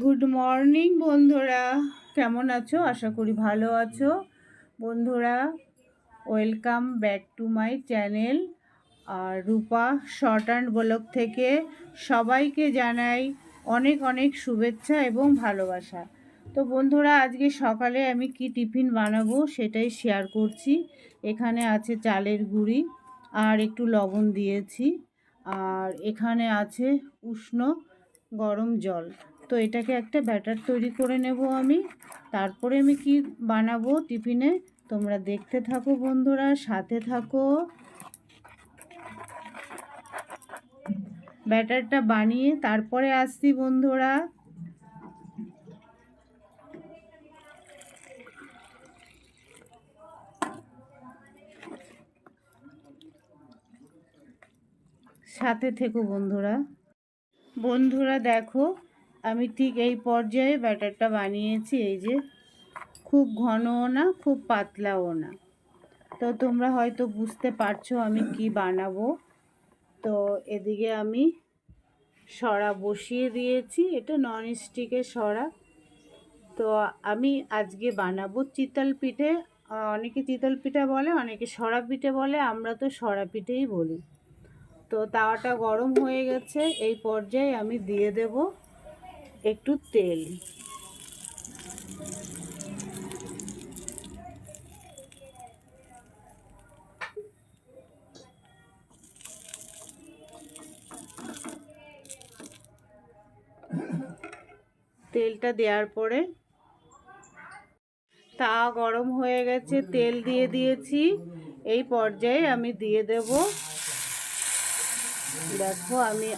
Good morning বন্ধুরা। কেমন আছো? আশা করি ভালো আছো। বন্ধুরা welcome back to my channel R Rupa short and blog থেকে সবাইকে জানাই অনেক অনেক শুভেচ্ছা এবং ভালোবাসা। তো বন্ধুরা, আজকে সকালে আমি কি টিফিন বানাবো সেটাই শেয়ার করছি। এখানে আছে চালের গুঁড়ি আর একটু লবণ দিয়েছি। আর এখানে আছে উষ্ণ গরম জল। তো এটাকে একটা ব্যাটার তৈরি করে নেব আমি। তারপরে আমি কি বানাবো টিফিনে তোমরা দেখতে থাকো বন্ধুরা, সাথে থাকো। ব্যাটারটা বানিয়ে তারপরে আসছি বন্ধুরা। সাথে থেকো বন্ধুরা। বন্ধুরা দেখো, আমি ঠিক এই পর্যায়ে ব্যাটারটা বানিয়েছি, এই যে খুব ঘনও না, খুব পাতলাও না। তো তোমরা হয়তো বুঝতে পারছ আমি কি বানাবো। তো এদিকে আমি সরা বসিয়ে দিয়েছি, এটা নন স্টিকের সরা। তো আমি আজকে বানাবো চিতল পিঠে অনেকে চিতল পিঠা বলে, অনেকে সরা পিঠে বলে, আমরা তো সরা পিঠেই বলি। তো তাওয়াটা গরম হয়ে গেছে, এই পর্যায়ে আমি দিয়ে দেব একটু তেল। তেলটা দেওয়ার পরে তা গরম হয়ে গেছে, তেল দিয়ে দিয়েছি। এই পর্যায়ে আমি দিয়ে দেব দেখো আমি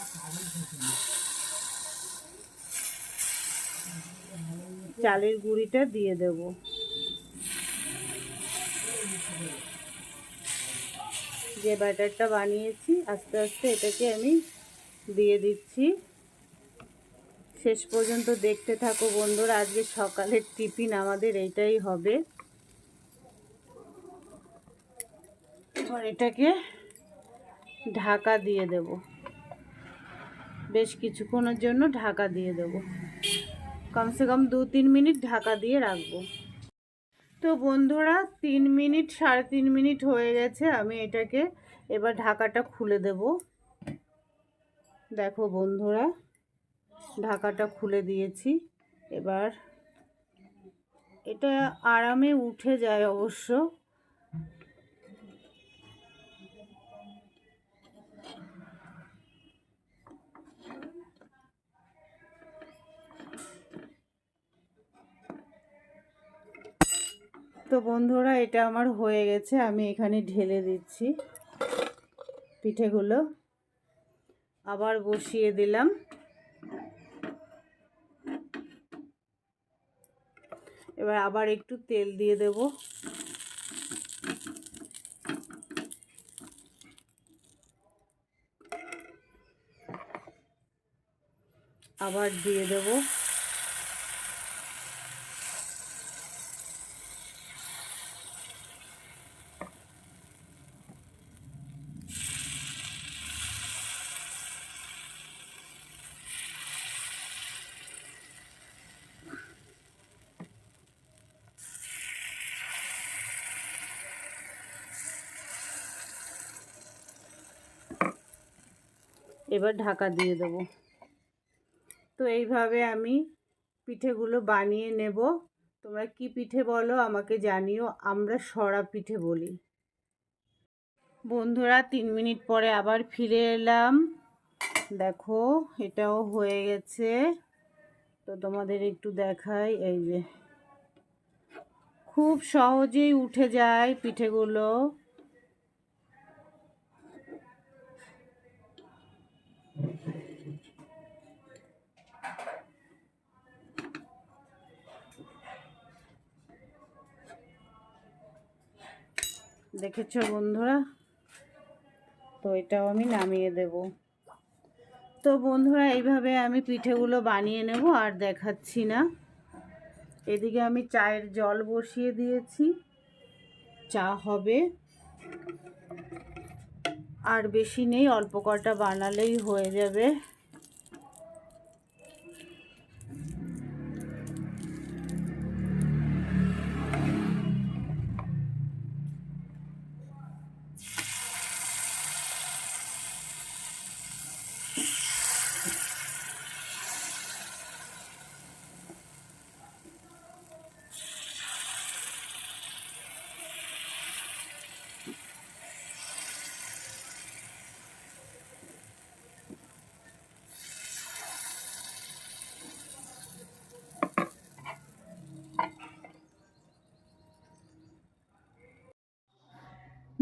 চালের গুঁড়িটা দিয়ে দেব। যে ব্যাটারটা বানিয়েছি, আস্তে আস্তে এটাকে আমি দিয়ে দিচ্ছি। শেষ পর্যন্ত দেখতে থাকো বন্ধুরা, আজকে সকালের টিফিন আমাদের এইটাই হবে। এবার এটাকে ঢাকা দিয়ে দেব। বেশ কিছুক্ষণের জন্য ঢাকা দিয়ে দেব। কমসে কম দু তিন মিনিট ঢাকা দিয়ে রাখব। তো বন্ধুরা, তিন মিনিট, সাড়ে তিন মিনিট হয়ে গেছে, আমি এটাকে এবার ঢাকাটা খুলে দেব। দেখো বন্ধুরা, ঢাকাটা খুলে দিয়েছি। এবার এটা আরামে উঠে যায় অবশ্য। তো বন্ধুরা, এটা আমার হয়ে গেছে। আমি এখানে ঢেলে দিচ্ছি পিঠেগুলো। আবার বসিয়ে দিলাম। এবার আবার একটু তেল দিয়ে দেব। আবার দিয়ে দেব। এবার ঢাকা দিয়ে দেব। তো এইভাবে আমি পিঠেগুলো বানিয়ে নেব। তোমরা কি পিঠে বলো, আমাকে জানিও। আমরা সরা পিঠে বলি। বন্ধুরা, তিন মিনিট পরে আবার ফিরে এলাম। দেখো, এটাও হয়ে গেছে। তো তোমাদের একটু দেখাই, এই যে। খুব সহজেই উঠে যায় পিঠেগুলো। দেখেছ বন্ধুরা? তো এটাও আমি নামিয়ে দেব। তো বন্ধুরা, এইভাবে আমি পিঠেগুলো বানিয়ে নেব আর দেখাচ্ছি না। এদিকে আমি চায়ের জল বসিয়ে দিয়েছি। চা হবে। আর বেশি নেই, অল্প কটা বানালেই হয়ে যাবে।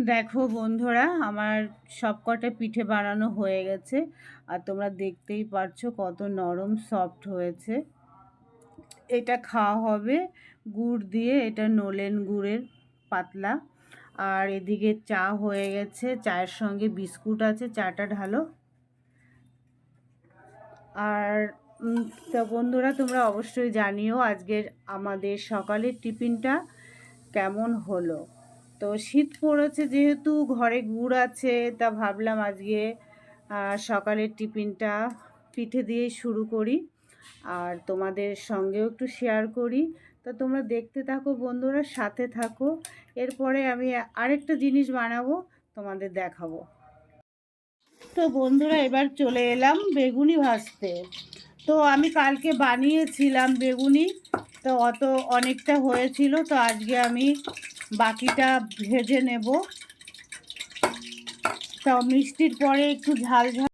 দেখো বন্ধুরা, আমার সব কটা পিঠে বানানো হয়ে গেছে। আর তোমরা দেখতেই পারছ কত নরম সফট হয়েছে। এটা খাওয়া হবে গুড় দিয়ে, এটা নলেন গুড়ের পাতলা। আর এদিকে চা হয়ে গেছে, চায়ের সঙ্গে বিস্কুট আছে, চাটা ঢালো। আর তো বন্ধুরা, তোমরা অবশ্যই জানিও আজকের আমাদের সকালের টিফিনটা কেমন হলো। তো শীত পড়েছে যেহেতু, ঘরে গুড় আছে, তা ভাবলাম আজকে সকালের টিফিনটা পিঠে দিয়ে শুরু করি। আর তোমাদের সঙ্গেও একটু শেয়ার করি। তা তোমরা দেখতে থাকো বন্ধুরা, সাথে থাকো। এরপরে আমি আরেকটা জিনিস বানাবো, তোমাদের দেখাবো। তো বন্ধুরা, এবার চলে এলাম বেগুনি ভাজতে। তো আমি কালকে বানিয়েছিলাম বেগুনি, তো অত অনেকটা হয়েছিল, তো আজকে আমি বাকিটা ভেজে নেব। তো মিষ্টির পরে একটু ঝাল ঝাল